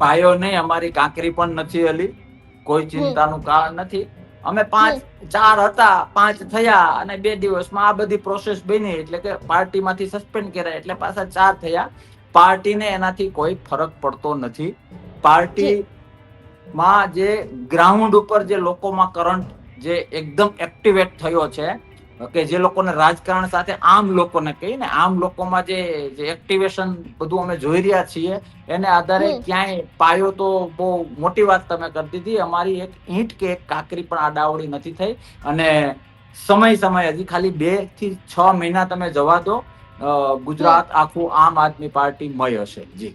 ભાઈઓ નહીં અમારી કાંકરી પણ નથી હલી. કોઈ ચિંતાનું કારણ નથી. અમે પાંચ ચાર હતા પાંચ થયા અને બે દિવસમાં આ બધી પ્રોસેસ બની. એટલે કે પાર્ટીમાંથી સસ્પેન્ડ કર્યા એટલે પાછા ચાર થયા. પાર્ટીને એનાથી કોઈ ફરક પડતો નથી. પાર્ટી માં જે ગ્રાઉન્ડ ઉપર જે લોકોમાં કરંટ જે એકદમ એક્ટિવેટ થયો છે કે જે લોકોને રાજકારણ સાથે આમ લોકોને કહીએ ને આમ લોકોમાં જે જે એક્ટિવેશન બધું અમે જોઈ રહ્યા છીએ એને આધારે ક્યાંય પાયો તો બહુ મોટી વાત તમે કરી દીધી. અમારી એક ઈંટ કે એક કાકરી પણ આડાવડી નથી થઈ અને સમય સમય હજી ખાલી બેથી છ મહિના તમે જવા દો. ગુજરાત આખું આમ આદમી પાર્ટી મય હશે. જી.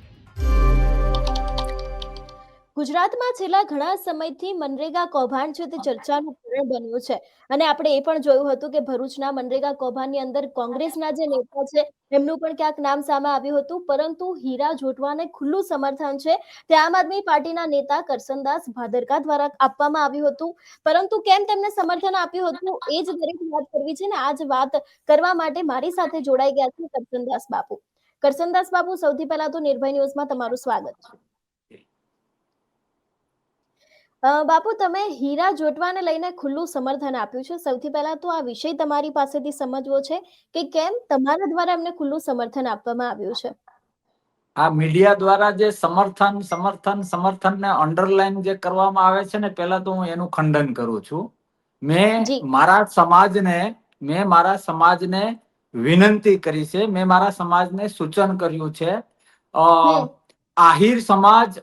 ગુજરાતમાં છેલ્લા ઘણા સમયથી મનરેગા કૌભાંડ છે તે ચર્ચાનું કારણ બન્યું છે. અને આપણે એ પણ જોયું હતું કે ભરૂચના મનરેગા કૌભાંડની અંદર કોંગ્રેસના જે નેતા છે એમનું પણ ક્યાંક નામ સામે આવ્યું હતું પરંતુ હીરા જોટવાને ખુલ્લું સમર્થન છે તે આમ આદમી પાર્ટીના નેતા કરસનદાસ ભાદરકા દ્વારા આપવામાં આવ્યું હતું. પરંતુ કેમ તેમને સમર્થન આપ્યું હતું એ જ દરેક વાત કરવી છે ને આ જ વાત કરવા માટે મારી સાથે જોડાઈ ગયા છે કરસનદાસ બાપુ. કરસનદાસ બાપુ સૌથી પહેલા તો નિર્ભય ન્યૂઝમાં તમારું સ્વાગત છે. બાપુ તમે હીરા જોટવાને લઈને ખુલ્લું સમર્થન આપ્યું છે. સૌથી પહેલા તો આ વિષય તમારી પાસેથી સમજવો છે કે કેમ તમારા દ્વારા એમને ખુલ્લું સમર્થન આપવામાં આવ્યું છે? આ મીડિયા દ્વારા જે સમર્થન સમર્થન સમર્થન ને અંડરલાઈન જે કરવામાં આવે છે ને પહેલા તો હું એનું ખંડન કરું છું. મેં મારા સમાજને મેં મારા સમાજને વિનંતી કરી છે. મેં મારા સમાજને સૂચન કર્યું છે. અ, આહિર સમાજ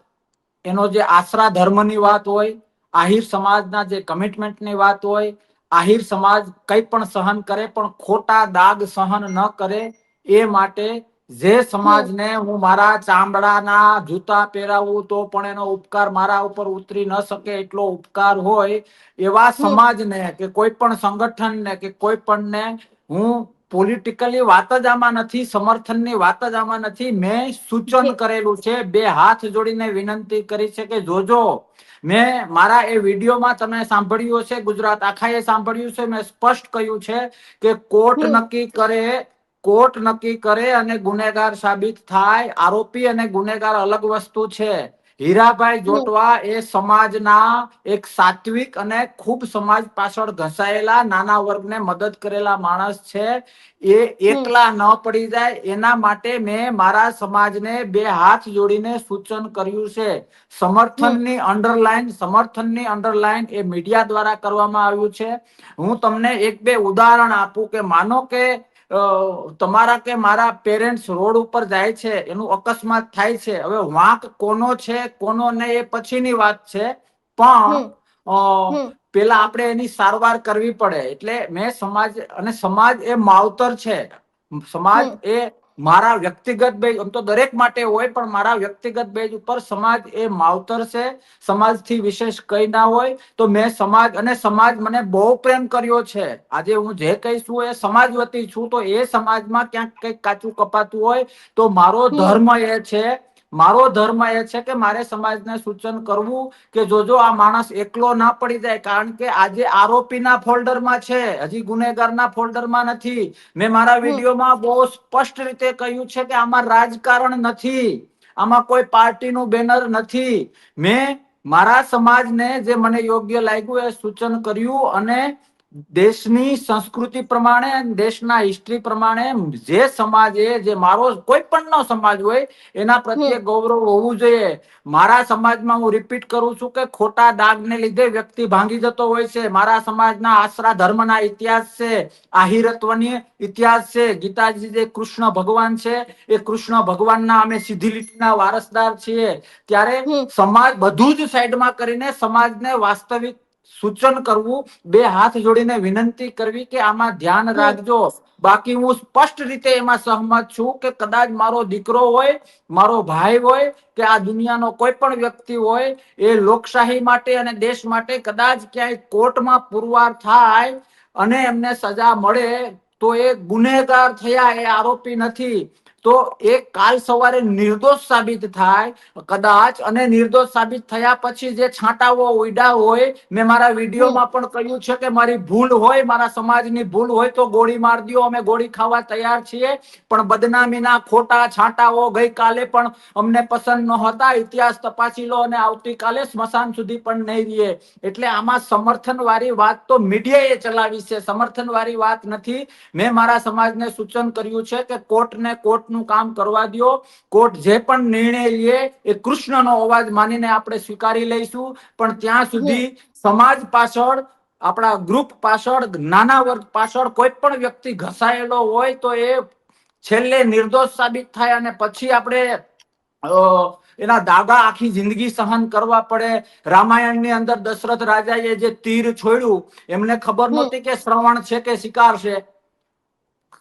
એનો જે આશરા ધર્મની વાત હોય આહિર સમાજના જે કમિટમેન્ટની વાત હોય આહિર સમાજ કંઈ પણ સહન કરે પણ ખોટા દાગ સહન ન કરે એ માટે જે સમાજને હું મારા ચામડાના જૂતા પહેરાવું તો પણ એનો ઉપકાર મારા ઉપર ઉતરી ન શકે એટલો ઉપકાર હોય એવા સમાજને કે કોઈ પણ સંગઠનને કે કોઈ પણને હું પોલિટિકલી વાત જ આમાં નથી સમર્થનની વાત જ આમાં નથી. મેં સૂચન કરેલું છે બે હાથ જોડીને વિનંતી કરી છે કે જોજો. મેં મારા એ વિડીયોમાં તમે સાંભળ્યું હશે ગુજરાત આખાએ સાંભળ્યું છે. મેં સ્પષ્ટ કહ્યું છે કે કોર્ટ નક્કી કરે કોર્ટ નક્કી કરે અને ગુનેગાર સાબિત થાય. આરોપી અને ગુનેગાર અલગ વસ્તુ છે. હીરાભાઈ જોટવા એ સમાજના એક સાત્વિક અને ખૂબ સમાજ પાછળ ઘસાયેલા નાના વર્ગને મદદ કરેલા માણસ છે. એ એકલા ન પડી જાય. એના માટે મેં મારા સમાજને બે હાથ જોડીને સૂચન કર્યું છે. સમર્થનની અંડરલાઈન સમર્થનની અંડરલાઈન એ મીડિયા દ્વારા કરવામાં આવ્યું છે. હું તમને એક બે ઉદાહરણ આપું કે માનો કે તમારા કે મારા પેરેન્ટ્સ રોડ ઉપર જાય છે એનું અકસ્માત થાય છે. હવે વાંક કોનો છે કોનો ને એ પછીની વાત છે. પણ અ, પેલા આપણે એની સારવાર કરવી પડે. એટલે મેં સમાજ અને સમાજ એ માવતર છે. સમાજ એ મારા વ્યક્તિગત બેજ આમ તો દરેક માટે હોય પણ મારા વ્યક્તિગત બેજ ઉપર સમાજ એ માવતર છે. સમાજથી વિશેષ કઈ ના હોય. તો મેં સમાજ અને સમાજ મને બહુ પ્રેમ કર્યો છે. આજે હું જે કઈ છું એ સમાજ વતી છું. તો એ સમાજમાં ક્યાંક કંઈક કાચું કપાતું હોય તો મારો ધર્મ એ છે. મારો ધર્મ એ છે કે મારે સમાજને સૂચન કરવું કે જોજો આ માણસ એકલો ના પડી જાય કારણ કે આજે આરોપીના ફોલ્ડરમાં છે હજી ગુનેગારના ફોલ્ડરમાં નથી. મેં મારા વિડીયોમાં બહુ સ્પષ્ટ રીતે કહ્યું છે કે આમાં રાજકારણ નથી આમાં કોઈ પાર્ટીનું બેનર નથી. મેં મારા સમાજને જે મને યોગ્ય લાગ્યું એ સૂચન કર્યું અને દેશની સંસ્કૃતિ પ્રમાણે દેશના હિસ્ટ્રી પ્રમાણે જે સમાજે જે મારો કોઈ પણ નો સમાજ હોય એના પ્રત્યે ગૌરવ હોવું જોઈએ. મારા સમાજમાં હું રિપીટ કરું છું કે ખોટા દાગને લીધે વ્યક્તિ ભાંગી જતો હોય છે. મારા સમાજના આશરા ધર્મના ઇતિહાસ છે આહિરત્વની ઇતિહાસ છે. ગીતાજી જે કૃષ્ણ ભગવાન છે એ કૃષ્ણ ભગવાનના અમે સીધી લીટીના વારસદાર છીએ. ત્યારે સમાજ બધું જ સાઈડમાં કરીને સમાજને વાસ્તવિક સૂચન કરવું બે હાથ જોડીને વિનંતી કરવી કે આમાં ધ્યાન રાખજો. બાકી હું સ્પષ્ટ રીતે એમાં સહમત છું કે કદાચ મારો દીકરો હોય મારો ભાઈ હોય કે આ દુનિયાનો કોઈ પણ વ્યક્તિ હોય એ લોકશાહી માટે અને દેશ માટે કદાચ ક્યાંય કોર્ટમાં પુરવાર થાય અને એમને સજા મળે તો એ ગુનેગાર થયા એ આરોપી નથી. તો એ કાલ સવારે નિર્દોષ સાબિત થાય. કદાચ અને નિર્દોષ સાબિત થયા પછી જે છાંટાઓ ઉડા હોય, મેં મારા વિડીયોમાં પણ કહ્યું છે કે મારી ભૂલ હોય, મારા સમાજની ભૂલ હોય તો ગોળી માર દો અમે ગોળી ખાવા તૈયાર છીએ. પણ બદનામીના ખોટા છાંટાઓ ગઈકાલે પણ અમને પસંદ નહોતા. ઇતિહાસ તપાસી લો અને આવતીકાલે સ્મશાન સુધી પણ નહીં રહીએ. એટલે આમાં સમર્થન વાળી વાત તો મીડિયાએ ચલાવી છે. સમર્થન વાળી વાત નથી. મેં મારા સમાજને સૂચન કર્યું છે કે કોર્ટને કોર્ટનું કામ કરવા દો કોર્ટ જે પણ નિર્ણય લે એ કૃષ્ણનો અવાજ માનીને આપણે સ્વીકારી લઈશું. પણ ત્યાં સુધી સમાજ પાછળ આપણા ગ્રુપ પાછળ નાના વર્ગ પાછળ કોઈ પણ વ્યક્તિ ઘસાયેલો હોય તો એ છેલ્લે નિર્દોષ સાબિત થાય અને પછી આપણે એના દાગા આખી જિંદગી સહન કરવા પડે. રામાયણની અંદર દશરથ રાજાએ જે તીર છોડ્યું એમને ખબર. નહોતી કે શ્રવણ છે કે શિકાર છે.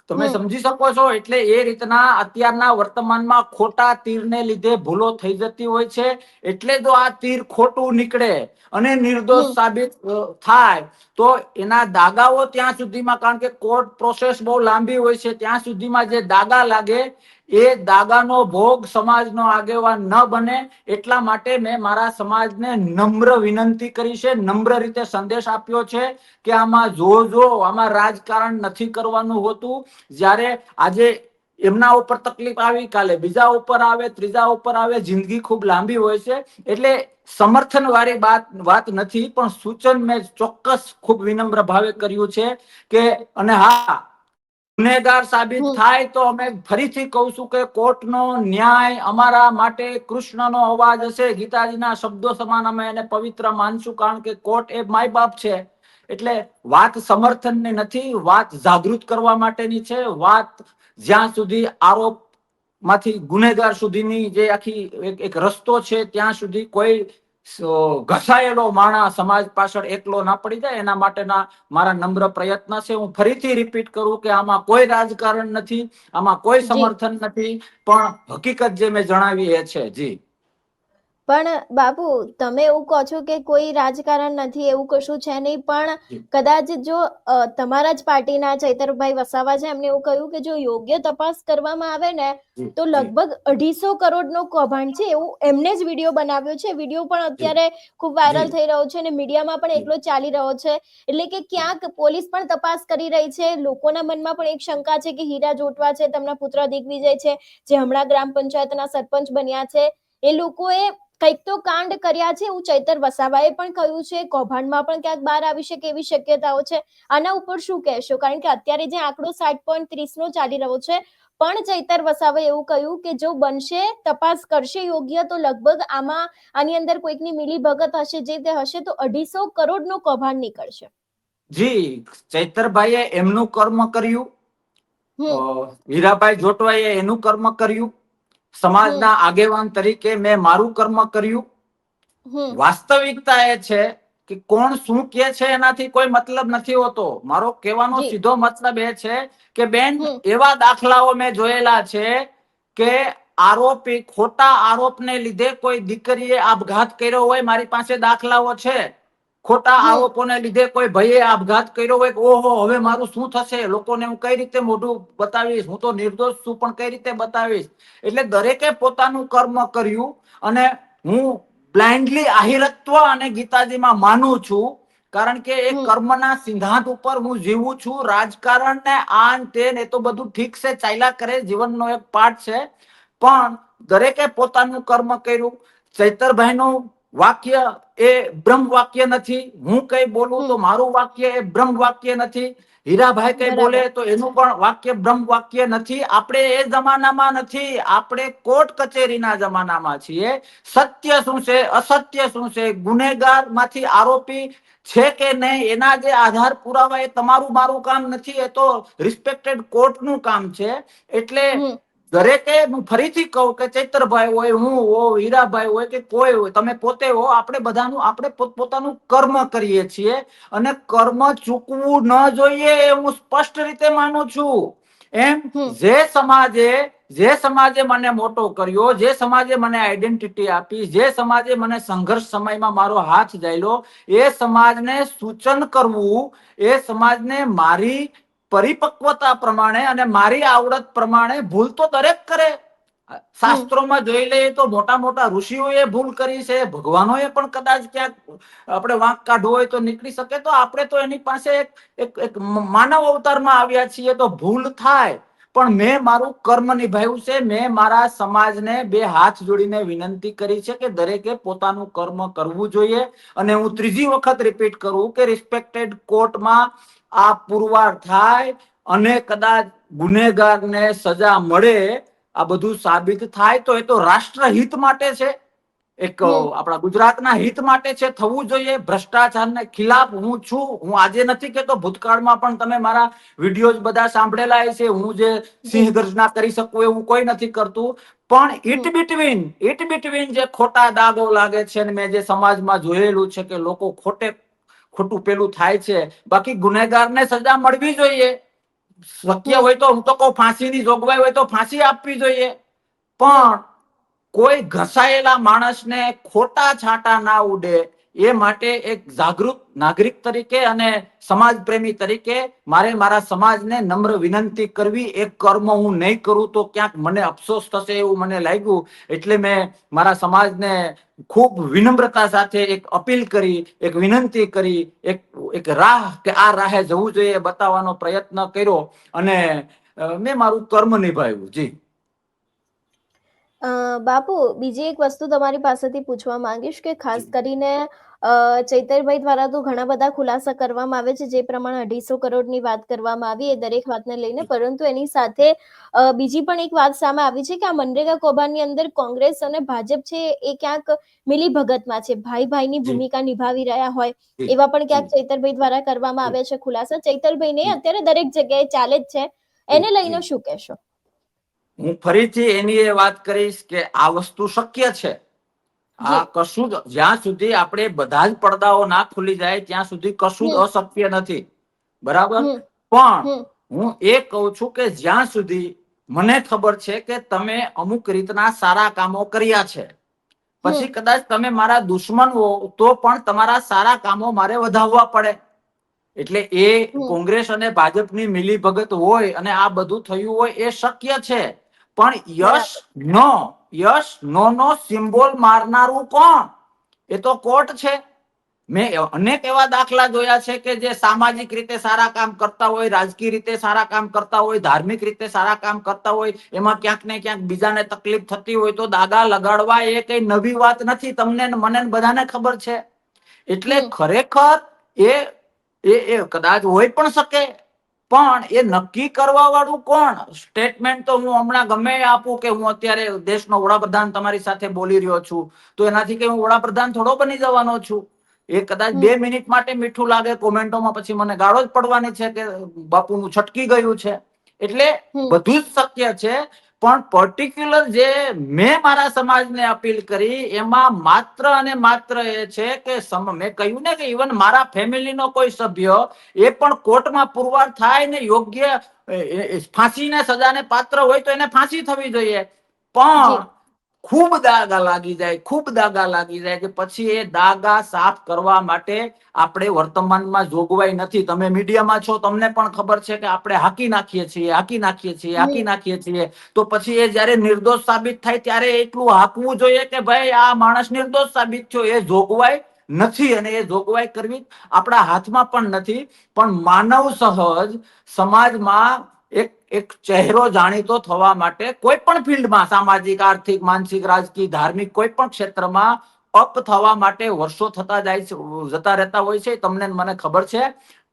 તમે. સમજી શકો છો એટલે એ રીતના અત્યારના વર્તમાનમાં ખોટા તીરને લીધે ભૂલો થઈ જતી હોય છે એટલે જો આ તીર ખોટું નીકળે અને નિર્દોષ સાબિત થાય તો એના દાગાઓ ત્યાં સુધીમાં કારણ કે કોર્ટ પ્રોસેસ બહુ લાંબી હોય છે ત્યાં સુધીમાં જે દાગા લાગે એ દાગાનો ભોગ સમાજનો આગેવાન ન બને એટલા માટે મેં મારા સમાજને નમ્ર વિનંતી કરી છે, નમ્ર રીતે સંદેશ આપ્યો છે કે આમાં જો આમાં રાજકારણ નથી કરવાનું હોતું. જ્યારે આજે એમના ઉપર તકલીફ આવી, કાલે બીજા ઉપર આવે, ત્રીજા ઉપર આવે, જિંદગી ખૂબ લાંબી હોય છે. એટલે સમર્થન વાળી વાત વાત નથી, પણ સૂચન મેં ચોક્કસ ખૂબ વિનમ્ર ભાવે કર્યું છે કે અને હા ગુનેગાર સાબિત થાય તો અમે ફરીથી કહું છું કે કોર્ટનો ન્યાય અમારા માટે કૃષ્ણનો અવાજ હશે. ગીતાજીના શબ્દો સમાન અમે એને પવિત્ર માનશું કારણ કે કોર્ટ એ માય બાપ છે. એટલે વાત સમર્થનની નથી વાત જાગૃત કરવા માટેની છે. વાત જ્યાં સુધી આરોપમાંથી ગુનેગાર સુધીની જે આખી એક રસ્તો છે ત્યાં સુધી કોઈ ઘસાયેલો માણસ સમાજ પાછળ એકલો ના પડી જાય એના માટેના મારા નમ્ર પ્રયત્ન છે. હું ફરીથી રિપીટ કરું કે આમાં કોઈ રાજકારણ નથી આમાં કોઈ સમર્થન નથી પણ હકીકત જે મેં જણાવી એ છે જી. પણ બાપુ તમે એવું કહો છો કે કોઈ રાજકારણ નથી એવું કશું છે નહીં પણ કદાચ જો તમારા જ પાર્ટીના ચૈતરભાઈ વસાવા છે એમને એવું કહ્યું કે જો યોગ્ય તપાસ કરવામાં આવે ને તો લગભગ અઢીસો કરોડનો કૌભાંડ છે એવું એમને જ વીડિયો બનાવ્યો છે. વીડિયો પણ અત્યારે ખૂબ વાયરલ થઈ રહ્યો છે અને મીડિયામાં પણ એટલો ચાલી રહ્યો છે. એટલે કે ક્યાંક પોલીસ પણ તપાસ કરી રહી છે. લોકોના મનમાં પણ એક શંકા છે કે હીરા જોટવા છે તેમના પુત્ર દિગ્વિજય છે જે હમણાં ગ્રામ પંચાયતના સરપંચ બન્યા છે. એ લોકોએ કંઈક તો કાંડ કર્યા છે એવું ચૈતર વસાવાએ પણ કહ્યું છે. કૌભાંડમાં પણ ક્યાંક બહાર આવી શકે એવી શક્યતાઓ છે. આના ઉપર શું કહેશો? કારણ કે અત્યારે જે આંકડો સાત પોઈન્ટ ત્રીસનો ચાલી રહ્યો છે પણ ચૈતર વસાવે એવું કહ્યું કે જો બનશે તપાસ કરશે યોગ્ય તો લગભગ આમાં આની અંદર કોઈકની મિલી ભગત હશે જે તે હશે તો અઢીસો કરોડનું કૌભાંડ નીકળશે. જી ચૈતરભાઈએ એમનું કર્મ કર્યું. હીરાભાઈ જોટવાએ એનું કર્મ કર્યું. સમાજના આગેવાન તરીકે મેં મારું કર્મ કર્યું. વાસ્તવિકતા એ છે કે કોણ શું કે છે એનાથી કોઈ મતલબ નથી હોતો. મારો કહેવાનો સીધો મતલબ એ છે કે બેન એવા દાખલાઓ મેં જોયેલા છે કે આરોપી ખોટા આરોપને લીધે કોઈ દીકરીએ આપઘાત કર્યો હોય મારી પાસે દાખલાઓ છે. ખોટા. આરોપોને લીધે કોઈ ભાઈએ આપઘાત કર્યો હોય ઓહો હવે મારું શું થશે? લોકોને હું કઈ રીતે મોઢું બતાવીશ? હું તો નિર્દોષ છું પણ કઈ રીતે બતાવીશ? એટલે દરેકે પોતાનું કર્મ કર્યું અને હું બ્લાઇન્ડલી આહિરત્વ અને ગીતાજીમાં માનું છું કારણ કે એ કર્મના સિદ્ધાંત ઉપર હું જીવું છું. રાજકારણ ને આન તેન એ તો બધું ઠીક છે ચાલ્યા કરે જીવનનો એક પાઠ છે. પણ દરેકે પોતાનું કર્મ કર્યું. ચૈતરભાઈ નું વાક્ય એ બ્રહ્મ વાક્ય નથી. હું કઈ બોલું તો મારું વાક્ય એ બ્રહ્મ વાક્ય નથી. હીરાભાઈ કઈ બોલે તો એનું પણ વાક્ય બ્રહ્મ વાક્ય નથી. આપણે એ જમાનામાં નથી. આપણે કોર્ટ કચેરીના જમાનામાં છીએ. સત્ય શું છે? અસત્ય શું છે? ગુનેગારમાંથી આરોપી છે કે નહીં? એના જે આધાર પુરાવા એ તમારું મારું કામ નથી. એ તો રિસ્પેક્ટેડ કોર્ટનું કામ છે. એટલે દરેકે હું ફરીથી કહું કે ચૈતરભાઈ હોય હું હો હીરાભાઈ હોય કે કોઈ હોય તમે પોતે હો આપણે બધાનું આપણે પોતપોતાનું કર્મ કરીએ છીએ અને કર્મ ચૂકવું ન જોઈએ એ હું સ્પષ્ટ રીતે માનું છું. એમ જે સમાજે જે સમાજે મને મોટો કર્યો જે સમાજે મને આઈડેન્ટિટી આપી જે સમાજે મને સંઘર્ષ સમયમાં મારો હાથ જાયલો એ સમાજને સૂચન કરવું એ સમાજને મારી પરિપક્વતા પ્રમાણે અને મારી આવડત પ્રમાણે ભૂલ તો દરેક કરે. શાસ્ત્રોમાં જોઈ લઈએ તો મોટા મોટા ઋષિઓએ ભૂલ કરી છે, ભગવાનોએ પણ કદાચ ક્યાંક આપણે વાંક કાઢવો હોય તો નીકળી શકે. તો આપણે તો એની પાસે એક એક માનવ અવતારમાં આવ્યા છીએ તો ભૂલ થાય. પણ મેં મારું કર્મ નિભાવ્યું છે. મેં મારા સમાજને બે હાથ જોડીને વિનંતી કરી છે કે દરેકે પોતાનું કર્મ કરવું જોઈએ. અને હું ત્રીજી વખત રિપીટ કરું કે રિસ્પેક્ટેડ કોર્ટમાં આ પુરવાર થાય અને કદાચ ગુનેગારને સજા મળે આ બધું સાબિત થાય તો એ તો રાષ્ટ્રહિત માટે છે. એક આપણા ગુજરાતના હિત માટે છે થવું જોઈએ. ભ્રષ્ટાચારને ખિલાફ હું છું. હું આજે નથી કેતો ભૂતકાળમાં પણ તમે મારા વિડીયોઝ બધા સાંભળેલા છે હું જે સિંહ ગર્જના કરી શકું એવું કોઈ નથી કરતું. પણ ઇટ બિટવીન ઇટ બિટવીન જે ખોટા દાગો લાગે છે મેં જે સમાજમાં જોયેલું છે કે લોકો ખોટે ખોટું પેલું થાય છે. બાકી ગુનેગારને સજા મળવી જોઈએ. શક્ય હોય તો હું તો કહું ફાંસીની જોગવાઈ હોય તો ફાંસી આપવી જોઈએ. પણ કોઈ ઘસાયેલા માણસને ખોટા છાંટા ના ઉડે એ માટે એક જાગૃત નાગરિક તરીકે અને સમાજ પ્રેમી તરીકે મારે મારા સમાજને નમ્ર વિનંતી કરવી. એક કર્મ હું નહીં કરું તો ક્યાંક મને અફસોસ થશે એવું મને લાગ્યું. એટલે મેં મારા સમાજને ખૂબ વિનમ્રતા સાથે એક અપીલ કરી, એક વિનંતી કરી, એક એક રાહ કે આ રાહે જવું જોઈએ બતાવવાનો પ્રયત્ન કર્યો અને મેં મારું કર્મ નિભાવ્યું. જી. બાપુ બીજી એક વસ્તુ તમારી પાસેથી પૂછવા માંગીશ કે ખાસ કરીને ચૈતરભાઈ દ્વારા તો ઘણા બધા ખુલાસા કરવામાં આવે છે જે પ્રમાણે અઢીસો કરોડની વાત કરવામાં આવી એ દરેક વાતને લઈને. પરંતુ એની સાથે બીજી પણ એક વાત સામે આવી છે કે આ મનરેગા કૌભાંડની અંદર કોંગ્રેસ અને ભાજપ છે એ ક્યાંક મિલીભગતમાં છે. ભાઈ ભાઈની ભૂમિકા નિભાવી રહ્યા હોય એવા પણ ક્યાંક ચૈતરભાઈ દ્વારા કરવામાં આવે છે ખુલાસા. ચૈતરભાઈને ને અત્યારે દરેક જગ્યાએ ચાલે જ છે. એને લઈને શું કહેશો? હું ફરીથી એની એ વાત કરીશ કે આ વસ્તુ શક્ય છે. આ કશું જ્યાં સુધી આપણે બધા જ પડદાઓ ના ખુલી જાય ત્યાં સુધી કશું અશક્ય નથી. બરાબર? પણ હું એ કહું છું કે જ્યાં સુધી મને ખબર છે કે તમે અમુક રીતના સારા કામો કર્યા છે. પછી કદાચ તમે મારા દુશ્મન હો તો પણ તમારા સારા કામો મારે વધાવવા પડે. એટલે એ કોંગ્રેસ અને ભાજપની મિલીભગત હોય અને આ બધું થયું હોય એ શક્ય છે. પણ યશ નો યશ નો નો સિમ્બોલ મારનારું કોણ? એ તો કોર્ટ છે. મેં અનેક એવા દાખલા જોયા છે કે જે સામાજિક રીતે સારા કામ કરતા હોય રાજકીય રીતે સારા કામ કરતા હોય ધાર્મિક રીતે સારા કામ કરતા હોય એમાં ક્યાંક ને ક્યાંક બીજાને તકલીફ થતી હોય તો દાગા લગાડવા એ કઈ નવી વાત નથી. તમને મને ને બધાને ખબર છે. એટલે ખરેખર એ એ એ કદાચ હોય પણ શકે. પણ એ નક્કી કરવા વાળું કોણ? સ્ટેટમેન્ટ તો હું હમણાં ગમે આપું કે હું અત્યારે દેશનો વડાપ્રધાન તમારી સાથે બોલી રહ્યો છું તો એનાથી કે હું વડાપ્રધાન થોડો બની જવાનો છું. એ કદાચ બે મિનિટ માટે મીઠું લાગે કોમેન્ટોમાં પછી મને ગાળો જ પડવાની છે કે બાપુનું છટકી ગયું છે. એટલે બધું જ શક્ય છે પણ પર્ટિક્યુલર જે મેં મારા સમાજને અપીલ કરી, એમાં માત્ર અને માત્ર એ છે કે મેં કહ્યું ને કે ઇવન મારા ફેમિલીનો કોઈ સભ્ય એ પણ કોર્ટમાં પુરવાર થાય ને યોગ્ય ફાંસીને સજાને પાત્ર હોય તો એને ફાંસી થવી જોઈએ. પણ ખૂબ દાગા લાગી જાય ખૂબ દાગા લાગી જાય કે પછી એ દાગા સાફ કરવા માટે આપણે વર્તમાનમાં જોગવાઈ નથી. તમે મીડિયામાં છો તમને પણ ખબર છે કે આપણે હાકી નાખીએ છીએ હાકી નાખીએ છીએ હાકી નાખીએ છીએ. તો પછી એ જ્યારે નિર્દોષ સાબિત થાય ત્યારે એટલું હાંકવું જોઈએ કે ભાઈ આ માણસ નિર્દોષ સાબિત થયો. એ જોગવાઈ નથી અને એ જોગવાઈ કરવી આપણા હાથમાં પણ નથી. પણ માનવ સહજ સમાજમાં એક એક ચહેરો જાણીતો થવા માટે કોઈ પણ ફિલ્ડમાં, સામાજિક, આર્થિક, માનસિક, રાજકીય, ધાર્મિક, કોઈ પણ ક્ષેત્રમાં અપ થવા માટે વર્ષો થતા જાય છે, જતા રહેતા હોય છે તમને મને ખબર છે.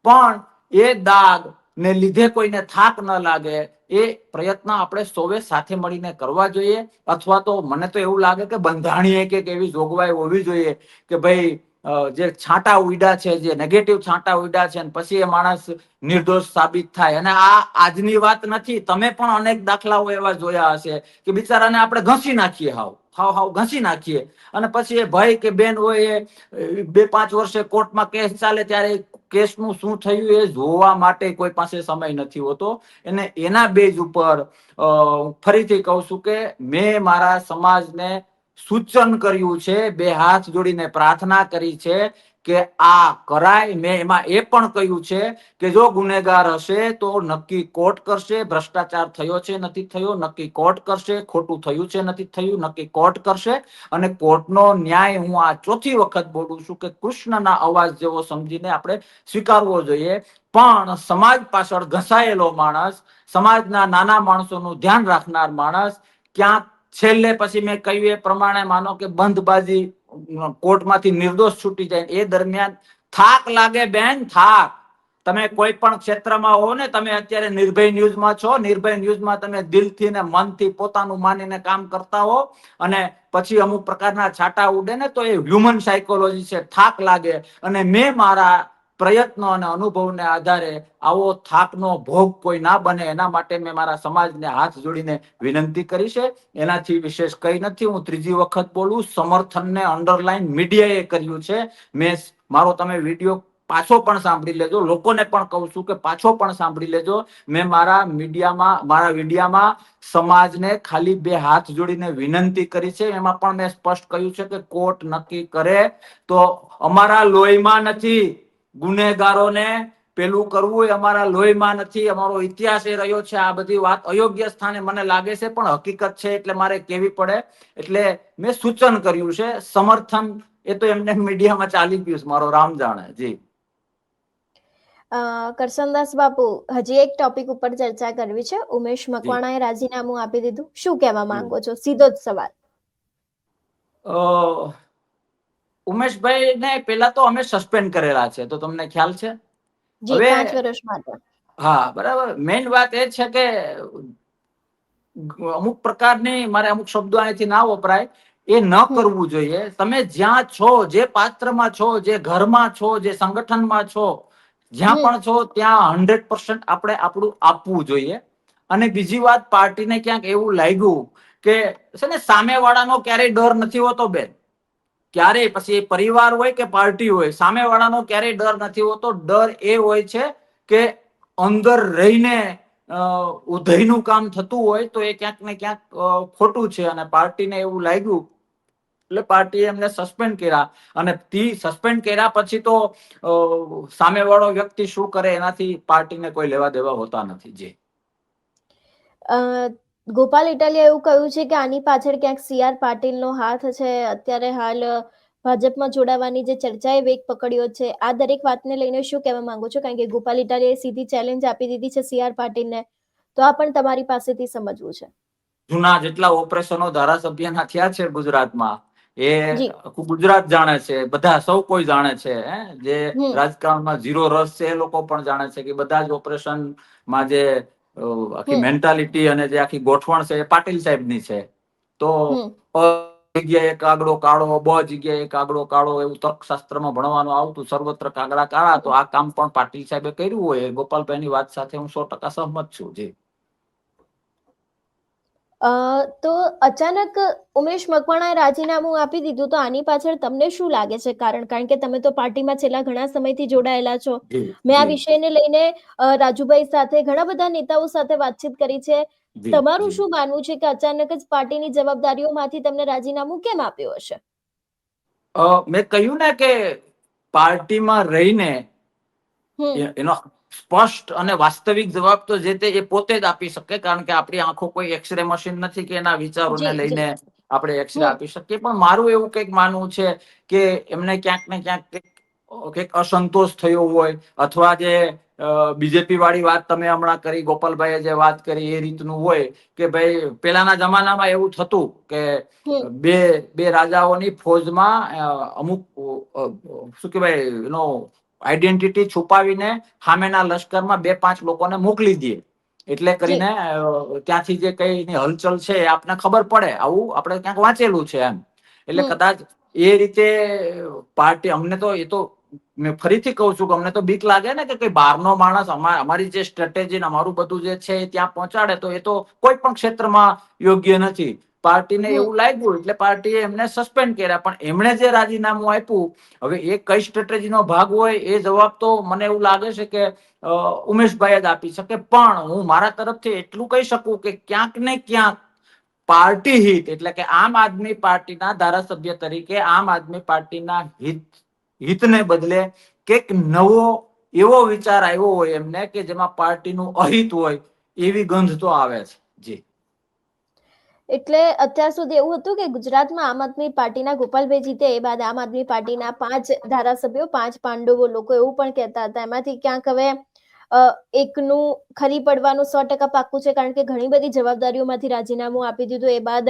પણ એ દાગ ને લીધે કોઈને થાક ન લાગે, એ પ્રયત્ન આપણે સૌએ સાથે મળીને કરવા જોઈએ. અથવા તો મને તો એવું લાગે કે બંધાણીએ કે એવી જોગવાઈ હોવી જોઈએ કે ભાઈ જે છાંટા ઉડ્યા છે, જે નેગેટિવ છાંટા ઉડ્યા છે, અને પછી એ માણસ નિર્દોષ સાબિત થાય. અને આ આજની વાત નથી. તમે પણ અનેક દાખલાઓ એવા જોયા હશે કે બિચારાને આપણે ઘસી નાખીએ હાવ. હાવ હાવ ઘસી નાખીએ. અને પછી એ ભાઈ કે બેન હોય એ બે પાંચ વર્ષે કોર્ટમાં કેસ ચાલે ત્યારે કેસનું શું થયું એ જોવા માટે કોઈ પાસે સમય નથી હોતો. અને એના બેઝ ઉપર ફરીથી કહું છું કે મેં મારા સમાજને સૂચન કર્યું છે, બે હાથ જોડીને પ્રાર્થના કરી છે કે આ કરાય. મેં એમાં એ પણ કહ્યું છે કે જો ગુનેગાર હશે તો નક્કી કોર્ટ કરશે. ભ્રષ્ટાચાર થયો છે, નથી થયો, નક્કી કોર્ટ કરશે. ખોટું થયું છે, નથી થયું, નક્કી કોર્ટ કરશે. અને કોર્ટનો ન્યાય હું આ ચોથી વખત બોલું છું કે કૃષ્ણના અવાજ જેવો સમજીને આપણે સ્વીકારવો જોઈએ. પણ સમાજ પાછળ ઘસાયેલો માણસ, સમાજના નાના માણસોનું ધ્યાન રાખનાર માણસ ક્યાંક છેલ્લે પછી મેં કહ્યું એ પ્રમાણે માનો કે બંધબાજી કોર્ટમાંથી નિર્દોષ છૂટી જાય. એ દરમિયાન થાક લાગે બેન, થાક. તમે કોઈ પણ ક્ષેત્રમાં હો ને, તમે અત્યારે નિર્ભય ન્યૂઝમાં છો, નિર્ભય ન્યૂઝમાં તમે દિલથી ને મનથી પોતાનું માનીને કામ કરતા હો અને પછી અમુક પ્રકારના છાટા ઉડે ને, તો એ હ્યુમન સાયકોલોજી છે, થાક લાગે. અને મેં મારા પ્રયત્નો અને અનુભવને આધારે આવો થાકનો ભોગ કોઈ ના બને એના માટે મેં મારા સમાજને હાથ જોડીને વિનંતી કરી છે. એનાથી વિશેષ કઈ નથી. હું ત્રીજી વખત બોલું. સમર્થનને અંડરલાઈન મીડિયાએ કર્યું છે. મેં મારો તમે વીડિયો પાછો પણ સાંભળી લેજો. લોકોને પણ કહું છું કે પાછો પણ સાંભળી લેજો. મેં મારા મીડિયામાં, મારા વિડીયામાં સમાજને ખાલી બે હાથ જોડીને વિનંતી કરી છે. એમાં પણ મેં સ્પષ્ટ કહ્યું છે કે કોર્ટ નક્કી કરે તો અમારા લોહીમાં નથી. ગુનેગારોને પેલું કરવું એ અમારા લોહીમાં નથી અમારો ઇતિહાસ એ રહ્યો છે. આ બધી વાત અયોગ્ય સ્થાને મને લાગે છે પણ હકીકત છે એટલે મારે કેવી પડે? એટલે મેં સૂચન કર્યું છે સમર્થન એ તો એમને મીડિયામાં ચાલી ગયું છે મારો રામ જાણે. જી. અ, કરસનદાસ બાપુ હજી એક ટોપિક ઉપર ચર્ચા કરવી છે. ઉમેશ મકવાણાએ રાજીનામું આપી દીધું. શું કહેવા માંગો છો? સીધો જ સવાલ. ઉમેશભાઈ ને પેલા તો અમે સસ્પેન્ડ કરેલા છે તો તમને ખ્યાલ છે? હવે- વર્ષ માટે. હા બરાબર. મેઇન વાત એ છે કે અમુક પ્રકારની મારે અમુક શબ્દો અહીંથી ના વપરાય. એ ન કરવું જોઈએ. તમે જ્યાં છો જે પાત્રમાં છો જે ઘરમાં છો જે સંગઠનમાં છો જ્યાં પણ છો ત્યાં હંડ્રેડ પર્સન્ટ આપણે આપણું આપવું જોઈએ. અને બીજી વાત પાર્ટીને ક્યાંક એવું લાગ્યું કે છે ને સામેવાળાનો ક્યારેય ડર નથી હોતો બેન. ક્યારેય પછી પરિવાર હોય કે પાર્ટી હોય, સામેવાળાનો ક્યારેય ડર નથી હોતો. ડર એ હોય છે કે અંદર રહીને ઉધઈનું કામ થતું હોય તો એ ક્યાંક ને ક્યાંક ખોટું છે અને પાર્ટીને એવું લાગ્યું એટલે પાર્ટીએ એમને સસ્પેન્ડ કર્યા. અને તી સસ્પેન્ડ કર્યા પછી તો સામેવાળો વ્યક્તિ શું કરે એનાથી પાર્ટીને કોઈ લેવા દેવા હોતા નથી, જી. ગોપાલ ઇટાલિયા એવું કહ્યું છે કે આની પાછળ ક્યાંક સી આર પાટીલનો હાથ છે. અત્યારે હાલ ભાજપમાં જોડાવાની જે ચર્ચાએ વેગ પકડ્યો છે આ દરેક વાતને લઈને શું કહેવા માંગો છો? કારણ કે ગોપાલ ઇટાલિયાએ સીધી ચેલેન્જ આપી દીધી છે સી આર પાટીલને. તો આ પણ તમારી પાસેથી સમજવું છે. જૂના જેટલા ઓપરેશનો ધારાસભ્યના થયા છે ગુજરાતમાં એ ગુજરાત જાણે છે બધા સૌ કોઈ જાણે છે હે? જે રાજકારણમાં ઝીરો રસ છે એ લોકો પણ જાણે છે કે બધા જ ઓપરેશનમાં જે આખી મેન્ટાલિટી અને જે આખી ગોઠવણ છે એ પાટીલ સાહેબની છે. તો જગ્યાએ કાગડો કાળો બ જગ્યાએ કાગડો કાળો એવું તર્કશાસ્ત્રમાં ભણવાનું આવતું સર્વત્ર કાગડા કાળા તો આ કામ પણ પાટીલ સાહેબે કર્યું હોય. ગોપાલભાઈ ગોપાલભાઈની વાત સાથે હું સો ટકા સહમત છું જી. તો અચાનક ઉમેશ મકવાણાએ રાજીનામું આપી દીધું તો આની પાછળ તમને શું લાગે છે? કારણ કારણ કે તમે તો પાર્ટીમાં છેલ્લા ઘણા સમયથી જોડાયેલા છો. મેં આ વિષયને લઈને રાજુભાઈ સાથે ઘણા બધા નેતાઓ સાથે વાતચીત કરી છે. તમારું શું માનવું છે કે અચાનક જ પાર્ટીની જવાબદારીઓમાંથી તમને રાજીનામું કેમ આપ્યું હશે? મેં કહ્યું ને કે પાર્ટીમાં રહીને એનો સ્પષ્ટ અને વાસ્તવિક જવાબ તો જે તે એ પોતે જ આપી શકે કારણ કે આપણી આંખો કોઈ એક્સરે મશીન નથી કે એના વિચારોને. લઈને આપણે એક્સરે આપી શકીએ. પણ મારું એવું કંઈક માનવું છે કે એમને ક્યાંક ને ક્યાંક કંઈક અસંતોષ થયો હોય અથવા જે બીજેપી વાળી વાત તમે હમણાં કરી ગોપાલભાઈએ જે વાત કરી એ રીતનું હોય કે ભાઈ પેલાના જમાનામાં એવું થતું કે બે બે રાજાઓની ફોજમાં અમુક શું કહેવાય એનો આઈડેન્ટિટી છુપાવીને સામેના લશ્કરમાં બે પાંચ લોકોને મોકલી દે. એટલે કરીને ત્યાંથી જે કઈ હલચલ છે એ આપને ખબર પડે. આવું આપણે ક્યાંક વાંચેલું છે એમ. એટલે કદાચ એ રીતે પાર્ટી અમને તો એ તો મેં ફરીથી કહું છું કે અમને તો બીક લાગે ને કે કઈ બહારનો માણસ અમા- અમારી જે સ્ટ્રેટેજી ને અમારું બધું જે છે એ ત્યાં પહોંચાડે તો એ તો કોઈ પણ ક્ષેત્રમાં યોગ્ય નથી. પાર્ટીને એવું લાગ્યું એટલે પાર્ટીએ એમને સસ્પેન્ડ કર્યા. પણ એમણે જે રાજીનામું આપ્યું હવે એ કઈ સ્ટ્રેટેજીનો ભાગ હોય એ જવાબ તો મને એવું લાગે છે કે ઉમેશભાઈ જ આપી શકે. પણ હું મારા તરફથી એટલું કહી શકું કે ક્યાંક ને ક્યાંક પાર્ટી હિત એટલે કે આમ આદમી પાર્ટીના ધારાસભ્ય તરીકે આમ આદમી પાર્ટીના હિત હિતને બદલે કંઈક નવો એવો વિચાર આવ્યો હોય એમને કે જેમાં પાર્ટીનું અહિત હોય એવી ગંધ તો આવે છે જી. એટલે અત્યાર સુધી એવું હતું કે ગુજરાતમાં આમ આદમી પાર્ટીના ગોપાલભાઈ જીતે એ બાદ આમ આદમી પાર્ટીના પાંચ ધારાસભ્યો, પાંચ પાંડવો લોકો એવું પણ કહેતા હતા. એમાંથી ક્યાંક હવે એકનું ખરી પડવાનું સો ટકા પાક્કું છે કારણ કે ઘણી બધી જવાબદારીઓમાંથી રાજીનામું આપી દીધું. એ બાદ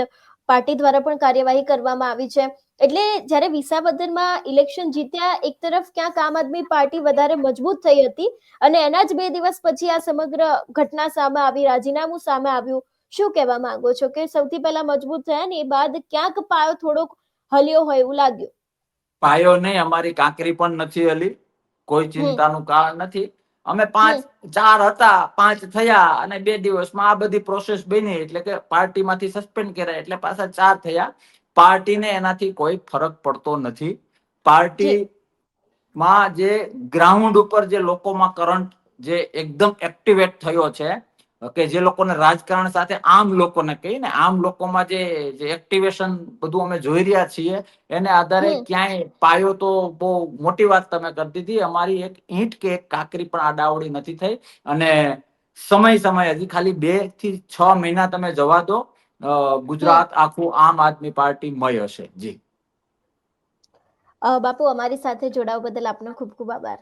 પાર્ટી દ્વારા પણ કાર્યવાહી કરવામાં આવી છે. એટલે જ્યારે વિસાવદરમાં ઇલેક્શન જીત્યા, એક તરફ ક્યાંક આમ આદમી પાર્ટી વધારે મજબૂત થઈ હતી અને એના જ બે દિવસ પછી આ સમગ્ર ઘટના સામે આવી, રાજીનામું સામે આવ્યું. શું કહેવા માંગો છો કે સૌથી પહેલા મજબૂત થયા ને એ બાદ ક્યાંક પાયો થોડોક હલ્યો હોય એવું લાગ્યું? પાયો નહીં અમારી કાંકરી પણ નથી હલી. કોઈ ચિંતાનું કારણ નથી. અમે પાંચ ચાર હતા પાંચ થયા અને બે દિવસમાં આ બધી પ્રોસેસ બની. એટલે કે પાર્ટીમાંથી સસ્પેન્ડ કર્યા. એટલે પાછા ચાર થયા. પાર્ટીને એનાથી કોઈ ફરક પડતો નથી. પાર્ટી માં જે ગ્રાઉન્ડ ઉપર જે લોકોમાં કરંટ જે એકદમ એક્ટિવેટ થયો છે કે જે લોકોને રાજકારણ સાથે આમ લોકોને કહીને આમ લોકોમાં જે જે એક્ટિવેશન બધું અમે જોઈ રહ્યા છીએ એને આધારે ક્યાંય પાયો તો બહુ મોટી વાત તમે કરી દીધી. અમારી એક ઈંટ કે એક કાકરી પણ આડાવડી નથી થઈ અને સમય સમય હજી ખાલી બેથી છ મહિના તમે જવા દો ગુજરાત આખું આમ આદમી પાર્ટી મય હશે. જી. બાપુ અમારી સાથે જોડાવા બદલ આપનો ખૂબ ખૂબ આભાર.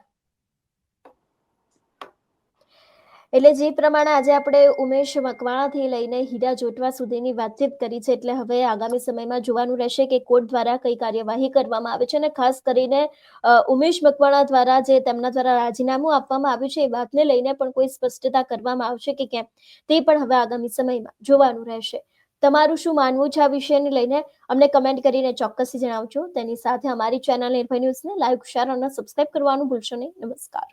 એટલે જે પ્રમાણે આજે આપણે ઉમેશ મકવાણાથી લઈને હીરા જોટવા સુધીની વાતચીત કરી છે, એટલે હવે આગામી સમયમાં જોવાનું રહેશે કે કોર્ટ દ્વારા કઈ કાર્યવાહી કરવામાં આવે છે અને ખાસ કરીને ઉમેશ મકવાણા દ્વારા જે તેમના દ્વારા રાજીનામું આપવામાં આવ્યું છે એ વાતને લઈને પણ કોઈ સ્પષ્ટતા કરવામાં આવશે કે કેમ, તે પણ હવે આગામી સમયમાં જોવાનું રહેશે. તમારું શું માનવું છે આ વિષયને લઈને? અમને કમેન્ટ કરીને ચોક્કસથી જણાવજો. તેની સાથે અમારી ચેનલ નિર્ભય ન્યૂઝને લાઈક, શેર અને સબસ્ક્રાઇબ કરવાનું ભૂલશો નહીં. નમસ્કાર.